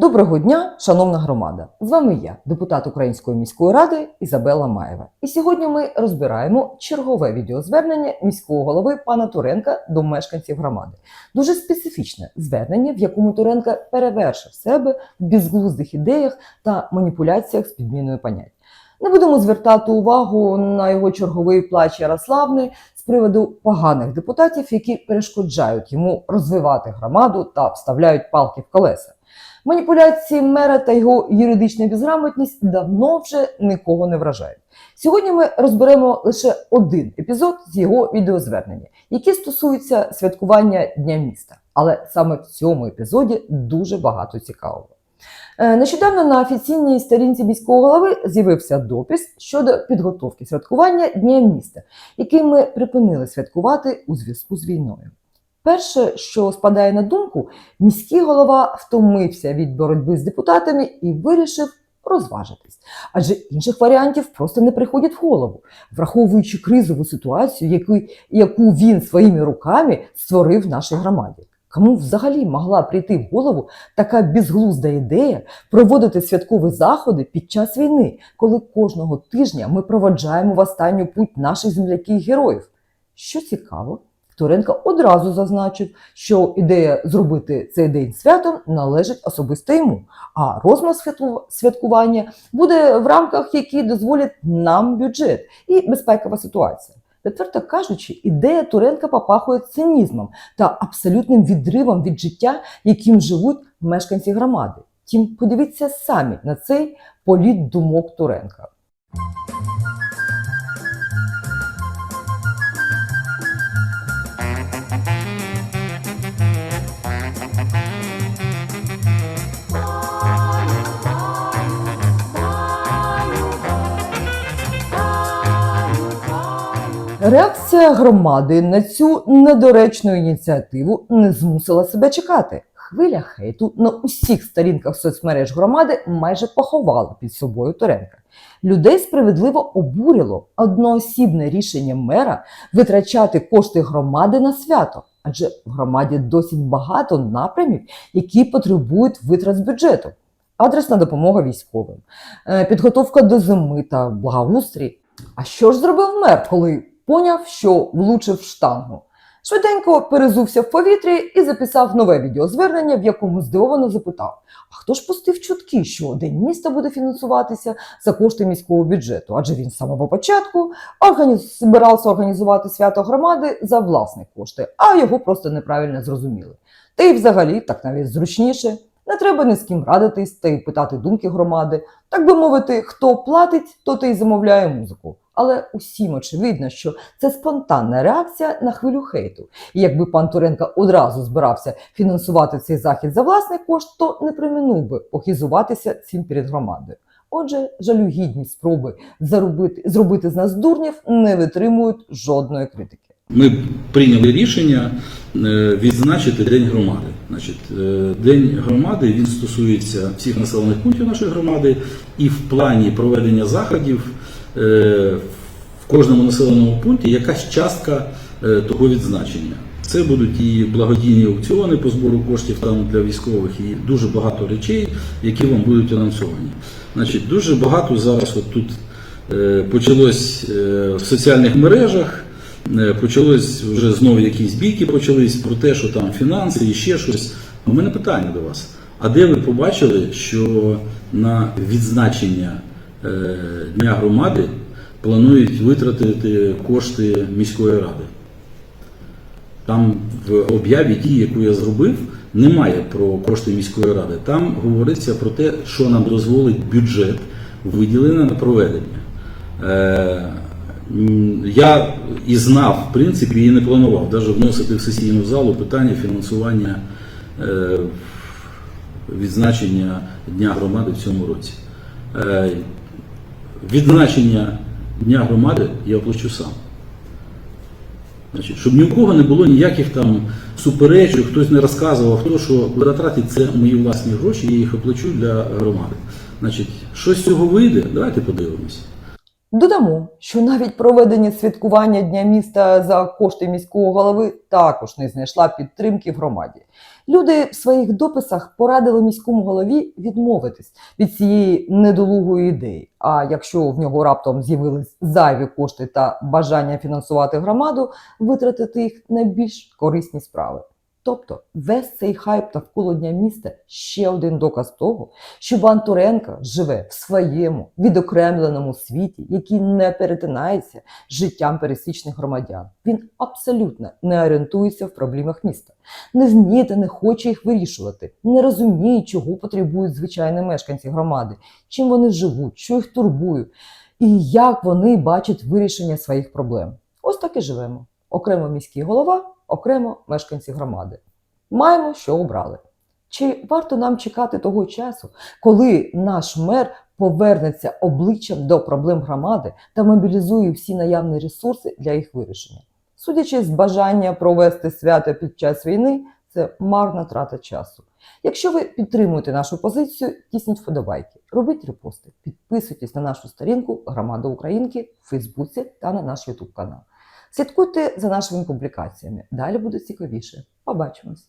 Доброго дня, шановна громада! З вами я, депутат Української міської ради Ізабела Маєва. І сьогодні ми розбираємо чергове відеозвернення міського голови пана Туренка до мешканців громади. Дуже специфічне звернення, в якому Туренка перевершив себе в безглуздих ідеях та маніпуляціях з підміною понять. Не будемо звертати увагу на його черговий плач Ярославни з приводу поганих депутатів, які перешкоджають йому розвивати громаду та вставляють палки в колеса. Маніпуляції мера та його юридична безграмотність давно вже нікого не вражають. Сьогодні ми розберемо лише один епізод з його відеозвернення, який стосується святкування Дня міста. Але саме в цьому епізоді дуже багато цікавого. Е, Нещодавно на офіційній сторінці міського голови з'явився допис щодо підготовки святкування Дня міста, який ми припинили святкувати у зв'язку з війною. Перше, що спадає на думку, міський голова втомився від боротьби з депутатами і вирішив розважитись. Адже інших варіантів просто не приходять в голову, враховуючи кризову ситуацію, яку, яку він своїми руками створив в нашій громаді. Кому взагалі могла прийти в голову така безглузда ідея проводити святкові заходи під час війни, коли кожного тижня ми проводжаємо в останню путь наших земляків героїв? Що цікаво, Туренко одразу зазначив, що ідея зробити цей день святом належить особисто йому, а розмір святкування буде в рамках, які дозволять нам бюджет і безпекова ситуація. Відверто кажучи, ідея Туренка попахує цинізмом та абсолютним відривом від життя, яким живуть мешканці громади. Тім подивіться самі на цей політ думок Туренка. Реакція громади на цю недоречну ініціативу не змусила себе чекати. Хвиля хейту на усіх сторінках соцмереж громади майже поховала під собою Туренка. Людей справедливо обурило одноосібне рішення мера витрачати кошти громади на свято, адже в громаді досить багато напрямів, які потребують витрат з бюджету. Адресна допомога військовим, е, підготовка до зими та благоустрій. А що ж зробив мер, коли поняв, що влучив штангу? Швиденько перезувся в повітрі і записав нове відеозвернення, в якому здивовано запитав: а хто ж пустив чутки, що День міста буде фінансуватися за кошти міського бюджету? Адже він з самого початку організ... збирався організувати свято громади за власні кошти, а його просто неправильно зрозуміли. Та й взагалі так навіть зручніше. Не треба ні з ким радитись та й питати думки громади. Так би мовити, хто платить, то й замовляє музику. Але усім очевидно, що це спонтанна реакція на хвилю хейту. І якби пан Туренко одразу збирався фінансувати цей захід за власний кошт, то не приминув би похизуватися цим перед громадою. Отже, жалюгідні спроби заробити, зробити з нас дурнів не витримують жодної критики. Ми прийняли рішення е, відзначити День громади. Значить, е, День громади він стосується всіх населених пунктів нашої громади, і в плані проведення заходів е, в кожному населеному пункті якась частка е, того відзначення. Це будуть і благодійні аукціони по збору коштів там для військових, і дуже багато речей, які вам будуть анонсовані. Значить, дуже багато зараз от тут почалось в соціальних мережах. Е, Почалось вже знову якісь бійки почались про те, що там фінанси і ще щось. У мене питання до вас. А де ви побачили, що на відзначення е, Дня громади планують витратити кошти міської ради? Там в об'яві ті, яку я зробив, немає про кошти міської ради. Там говориться про те, що нам дозволить бюджет виділений на проведення. Я і знав, в принципі, і не планував навіть вносити в сесійну залу питання фінансування е, відзначення Дня громади в цьому році. Е, відзначення Дня громади я оплачу сам. Значить, щоб ні у кого не було ніяких там суперечок, хтось не розказував, хто що куди тратить, це мої власні гроші, я їх оплачу для громади. Значить, що з цього вийде, давайте подивимося. Додамо, що навіть проведення святкування Дня міста за кошти міського голови також не знайшла підтримки в громаді. Люди в своїх дописах порадили міському голові відмовитись від цієї недолугої ідеї. А якщо в нього раптом з'явились зайві кошти та бажання фінансувати громаду, витратити їх на більш корисні справи. Тобто весь цей хайп навколо дня міста ще один доказ того, що Іван Туренко живе в своєму відокремленому світі, який не перетинається з життям пересічних громадян. Він абсолютно не орієнтується в проблемах міста, не вміє та не хоче їх вирішувати, не розуміє, чого потребують звичайні мешканці громади, чим вони живуть, що їх турбує, і як вони бачать вирішення своїх проблем. Ось так і живемо. Окремо міський голова, окремо мешканці громади. Маємо, що обрали. Чи варто нам чекати того часу, коли наш мер повернеться обличчям до проблем громади та мобілізує всі наявні ресурси для їх вирішення? Судячи з бажання провести свято під час війни, це марна трата часу. Якщо ви підтримуєте нашу позицію, тісніть вподобайки, робіть репости, підписуйтесь на нашу сторінку Громада Українки в Фейсбуці та на наш Ютуб канал. Слідкуйте за нашими публікаціями. Далі буде цікавіше. Побачимось!